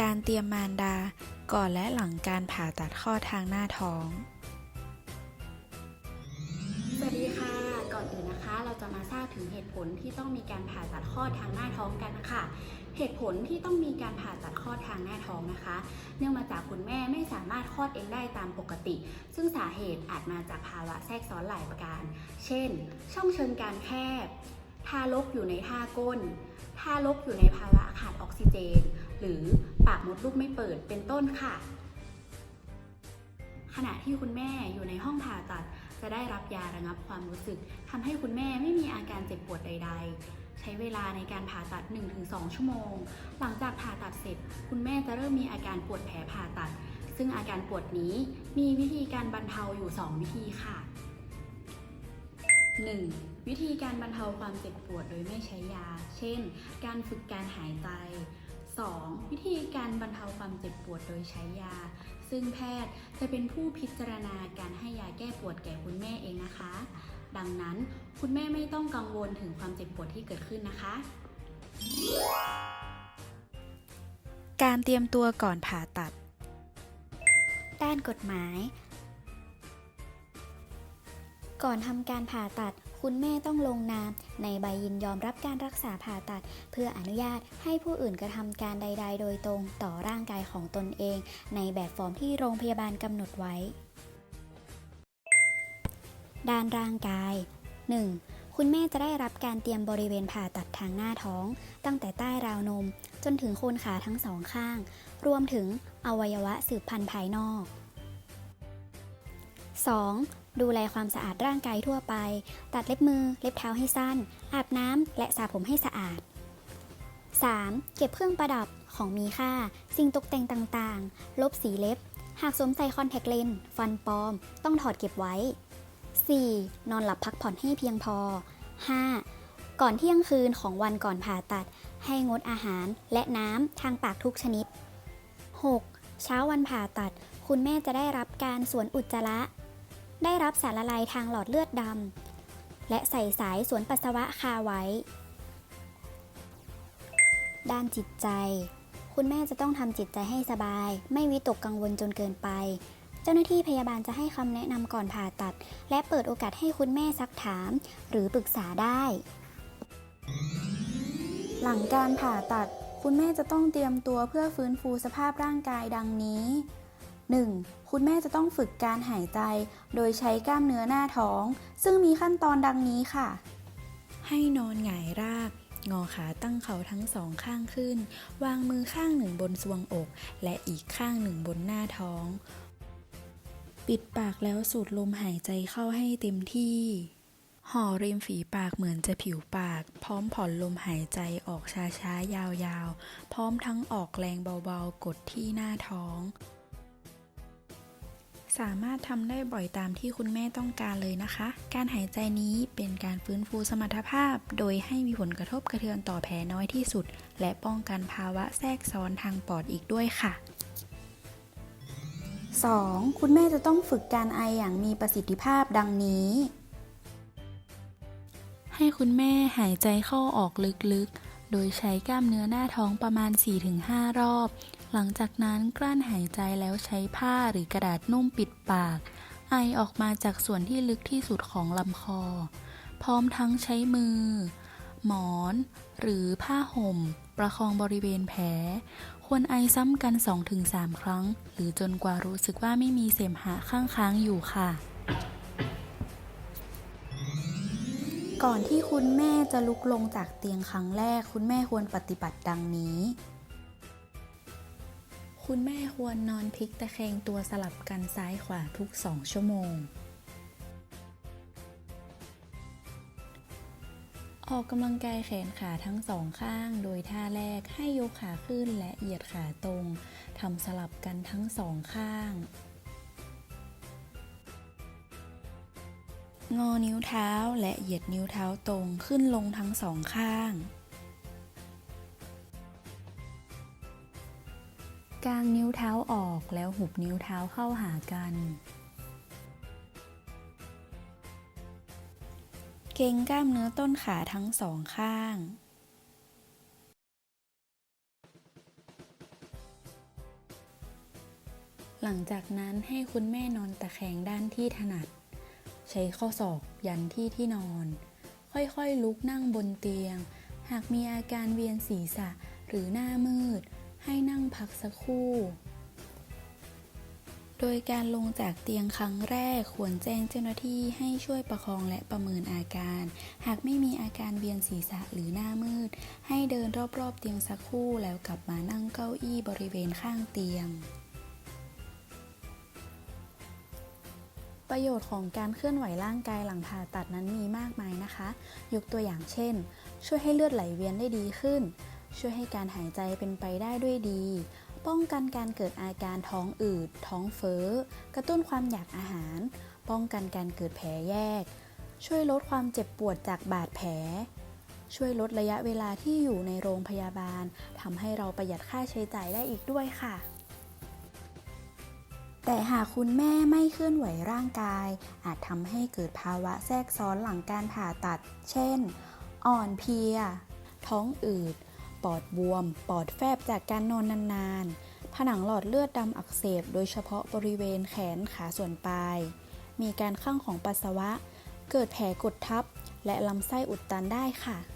การเตรียมมารดาก่อนและหลังการผ่าตัดคลอทางหน้าท้อง สวัสดีค่ะ ก่อนอื่นนะคะ เราจะมาทราบถึงเหตุผลที่ต้องมีการผ่าตัดคลอทางหน้าท้องกันนะคะเหตุผลที่ต้องมีการผ่าตัดคลอดทางหน้าท้องนะคะ เนื่องมาจากคุณแม่ไม่สามารถคลอดเองได้ตามปกติ ซึ่งสาเหตุอาจมาจากภาวะแทรกซ้อนหลายประการ เช่น ช่องเชิงการแคบ ทารกอยู่ในท่าก้น ทารกอยู่ในภาวะขาดออกซิเจน หรือปากมดลูกไม่เปิดเป็นต้นค่ะ ขณะที่คุณแม่อยู่ในห้องผ่าตัด จะได้รับยาระงับความรู้สึกทำให้คุณแม่ไม่มีอาการเจ็บปวดใด ๆ ใช้เวลาในการผ่าตัด 1-2 ชั่วโมง หลังจากผ่าตัดเสร็จ คุณแม่จะเริ่มมีอาการปวดแผลผ่าตัด ซึ่งอาการปวดนี้มีวิธีการบรรเทาอยู่ 2 วิธีค่ะ 1. วิธีการบรรเทาความเจ็บปวดโดยไม่ใช้ยา เช่น การฝึกการหายใจ 2. วิธีการบรรเทาความเจ็บปวดโดยใช้ยา ซึ่งแพทย์จะเป็นผู้พิจารณาการให้ยาแก้ปวดแก่คุณแม่เองนะคะ ดังนั้นคุณแม่ไม่ต้องกังวลถึงความเจ็บปวดที่เกิดขึ้นนะคะ การเตรียมตัวก่อนผ่าตัด ด้านกฎหมาย ก่อนทำการผ่าตัด คุณแม่ต้องลงนาม ในใบยินยอมรับการรักษาผ่าตัด เพื่ออนุญาตให้ผู้อื่นกระทำการใด ๆ โดยตรงต่อร่างกายของตนเอง ในแบบฟอร์มที่โรงพยาบาลกำหนดไว้ ด้านร่างกาย 1. คุณแม่จะได้รับการเตรียมบริเวณผ่าตัดทางหน้าท้อง ตั้งแต่ใต้ราวนม จนถึงโคนขาทั้งสองข้าง รวมถึงอวัยวะสืบพันธุ์ภายนอก 2. ดูแลความสะอาดร่างกายทั่วไป ตัดเล็บมือ เล็บเท้าให้สั้น อาบน้ำ และสระผมให้สะอาด 3. เก็บเครื่องประดับของมีค่า สิ่งตกแต่งต่างๆ ลบสีเล็บ หากสวมใส่คอนแทคเลนส์ฟันปลอม ต้องถอดเก็บไว้ 4. นอนหลับพักผ่อนให้เพียงพอ 5. ก่อนเที่ยงคืนของวันก่อนผ่าตัด ให้งดอาหารและน้ำทางปากทุกชนิด 6. เช้าวันผ่าตัด คุณแม่จะได้รับการสวนอุจจาระ ได้รับสารละลายทางหลอดเลือดดำและใส่สายสวนปัสสาวะคาไว้ ด้านจิตใจ คุณแม่จะต้องทำจิตใจให้สบาย ไม่วิตกกังวลจนเกินไป เจ้าหน้าที่พยาบาลจะให้คำแนะนำก่อนผ่าตัด และเปิดโอกาสให้คุณแม่ซักถาม หรือปรึกษาได้ หลังการผ่าตัด คุณแม่จะต้องเตรียมตัวเพื่อฟื้นฟูสภาพร่างกายดังนี้ 1. คุณแม่จะต้องฝึกการหายใจ โดยใช้กล้ามเนื้อหน้าท้อง ซึ่งมีขั้นตอนดังนี้ค่ะ ให้นอนหงายราบงอขาตั้งเข่าทั้งสองข้างขึ้น วางมือข้างหนึ่งบนทรวงอก และอีกข้างหนึ่งบนหน้าท้อง ปิดปากแล้วสูดลมหายใจเข้าให้เต็มที่ห่อริมฝีปากเหมือนจะผิวปาก พร้อมผ่อนลมหายใจออกช้าๆ ยาวๆ พร้อมทั้งออกแรงเบาๆ กดที่หน้าท้อง สามารถทำได้บ่อยตามที่คุณแม่ต้องการเลยนะคะ การหายใจนี้เป็นการฟื้นฟูสมรรถภาพ โดยให้มีผลกระทบกระเทือนต่อแผลน้อยที่สุด และป้องกันภาวะแทรกซ้อนทางปอดอีกด้วยค่ะ 2. คุณแม่จะต้องฝึกการไออย่างมีประสิทธิภาพดังนี้ ให้คุณแม่หายใจเข้าออกลึกๆ โดยใช้กล้ามเนื้อหน้าท้องประมาณ 4-5 รอบ หลังจากนั้นกลั้นหายใจแล้วใช้ผ้าหรือกระดาษนุ่มปิดปาก ไอออกมาจากส่วนที่ลึกที่สุดของลำคอ พร้อมทั้งใช้มือ หมอน หรือผ้าห่ม ประคองบริเวณแผล ควรไอซ้ำกัน 2-3 ครั้ง หรือจนกว่ารู้สึกว่าไม่มีเสมหะข้างค้างอยู่ค่ะ ก่อนที่คุณแม่จะลุกลงจากเตียงครั้งแรก คุณแม่ควรปฏิบัติดังนี้ คุณแม่ควรนอนพลิกตะแคงตัวสลับกันซ้ายขวาทุก 2 ชั่วโมง ออกกำลังกายแขนขาทั้งสองข้าง โดยท่าแรกให้ยกขาขึ้นและเหยียดขาตรงทำสลับกันทั้งสองข้าง งอนิ้วเท้าและเหยียดนิ้วเท้าตรงขึ้นลงทั้งสองข้าง กางนิ้วเท้าออกแล้วหุบนิ้วเท้าเข้าหากัน เกรงกล้ามเนื้อต้นขาทั้งสองข้างหลังจากนั้นให้คุณแม่นอนตะแคงด้านที่ถนัด ใช้ข้อศอกยันที่ที่นอน ค่อยๆลุกนั่งบนเตียง หากมีอาการเวียนศีรษะหรือหน้ามืด ให้นั่งพักสักครู่ โดยการลงจากเตียงครั้งแรกควรแจ้งเจ้าหน้าที่ให้ช่วยประคองและประเมินอาการ หากไม่มีอาการเวียนศีรษะหรือหน้ามืด ให้เดินรอบๆเตียงสักครู่แล้วกลับมานั่งเก้าอี้บริเวณข้างเตียง ประโยชน์ของการเคลื่อนไหวร่างกายหลังผ่าตัดนั้นมีมากมายนะคะ ยกตัวอย่างเช่น ช่วยให้เลือดไหลเวียนได้ดีขึ้น ช่วยให้การหายใจเป็นไปได้ด้วยดี ป้องกันการเกิดอาการท้องอืด ท้องเฟ้อ กระตุ้นความอยากอาหาร ป้องกันการเกิดแผลแยก ช่วยลดความเจ็บปวดจากบาดแผล ช่วยลดระยะเวลาที่อยู่ในโรงพยาบาลทำให้เราประหยัดค่าใช้จ่ายได้อีกด้วยค่ะ แต่หากคุณแม่ไม่เคลื่อนไหวร่างกาย อาจทำให้เกิดภาวะแทรกซ้อนหลังการผ่าตัด เช่น อ่อนเพลีย ท้องอืด ปอดบวม ปอดแฟบจากการนอนนานๆ ผนังหลอดเลือดดำอักเสบ โดยเฉพาะบริเวณแขนขาส่วนปลาย มีการข้างของปัสสาวะ เกิดแผลกดทับ และลำไส้อุดตันได้ค่ะ